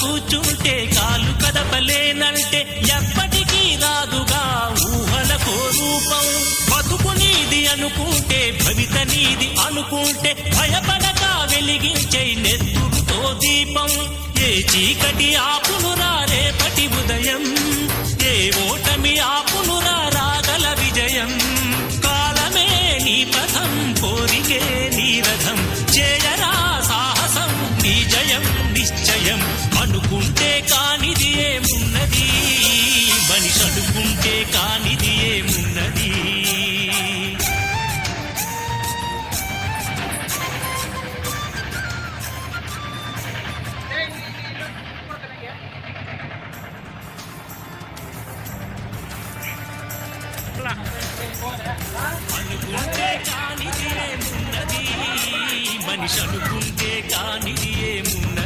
కూర్చుంటే కాలు కదపలేనంటే ఎప్పటికీ రాదుగా ఊహలకో రూపం. బతుకు నీది అనుకుంటే భవిత నీది అనుకుంటే భయపడక వెలిగించే నెత్తురుతో దీపం. ఏ చీకటి ఆపునురా రేపటి ఉదయం. అనుకుంటే కానిది ఏమున్నది? మనిషి అనుకుంటే కానిది ఏమున్నది? అనుకుంటే కానిది ఏమున్నది? మనిషి అనుకుంటే కానిది ఏమున్నది?